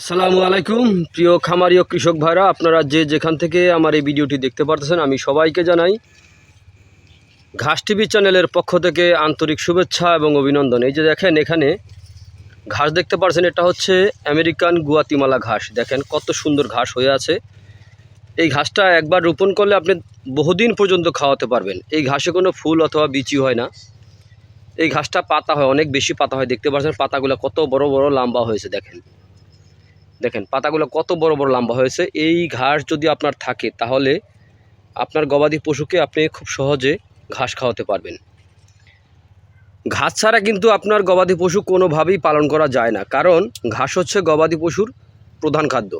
আসসালামু আলাইকুম। প্রিয় খামারীয় কৃষক ভাইরা, আপনারা যে যেখান থেকে আমার এই ভিডিওটি দেখতে পারতেছেন, আমি সবাইকে জানাই ঘাস টিভি চ্যানেলের পক্ষ থেকে আন্তরিক শুভেচ্ছা এবং অভিনন্দন। এই যে দেখেন এখানে ঘাস দেখতে পারছেন, এটা হচ্ছে আমেরিকান গুয়াতিমালা ঘাস। দেখেন কত সুন্দর ঘাস হয়ে আছে। এই ঘাসটা একবার রোপণ করলে আপনি বহুদিন পর্যন্ত খাওয়াতে পারবেন। এই ঘাসে কোনো ফুল অথবা বিচি হয় না। এই ঘাসটা পাতা হয়, অনেক বেশি পাতা হয়। দেখতে পাচ্ছেন পাতাগুলো কত বড় বড়, লম্বা হয়েছে, দেখেন। দেখেন, পাতাগুলো কত বড় বড় লম্বা হয়েছে। এই ঘাস যদি আপনার থাকে, তাহলে আপনার গবাদি পশুকে আপনি খুব সহজে ঘাস খাওয়াতে পারবেন। ঘাস ছাড়া কিন্তু আপনার গবাদি পশু কোনোভাবেই পালন করা যায় না, কারণ ঘাস হচ্ছে গবাদি পশুর প্রধান খাদ্য।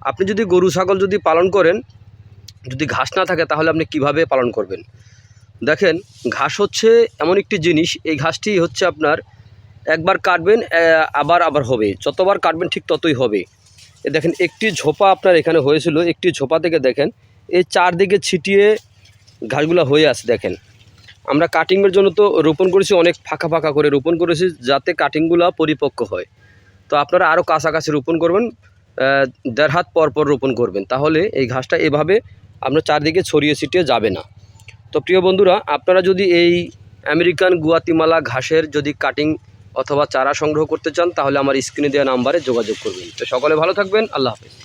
আপনি যদি গরু, ছাগল যদি পালন করেন, যদি ঘাস না থাকে, তাহলে আপনি কীভাবে পালন করবেন? দেখেন, ঘাস হচ্ছে এমন একটি জিনিস, এই ঘাসটি হচ্ছে আপনার একবার কাটবেন আবার আবার হবে। যতবার কাটবেন ঠিক ততই হবে। এ দেখেন, একটি ঝোপা আপনার এখানে হয়েছিল, একটি ঝোপা থেকে দেখেন, এই চারদিকে ছিটিয়ে ঘাসগুলো হয়ে আছে, দেখেন। আমরা কাটিংয়ের জন্য তো রোপণ করেছি, অনেক ফাঁকা ফাঁকা করে রোপণ করেছি, যাতে কাটিংগুলো পরিপক্ক হয়। তো আপনারা আরও কাছাকাছি রোপণ করবেন দেড় হাত পর পর রোপণ করবেন। তাহলে এই ঘাসটা এভাবে আপনার চারদিকে ছড়িয়ে ছিটিয়ে যাবে না। তো প্রিয় বন্ধুরা, আপনারা যদি এই আমেরিকান গুয়াতিমালা ঘাসের যদি কাটিং অথবা চারা সংগ্রহ করতে চান, তাহলে আমার স্ক্রিনে দেওয়া নাম্বারে যোগাযোগ করবেন। তো সকলে ভালো থাকবেন, আল্লাহ হাফেজ।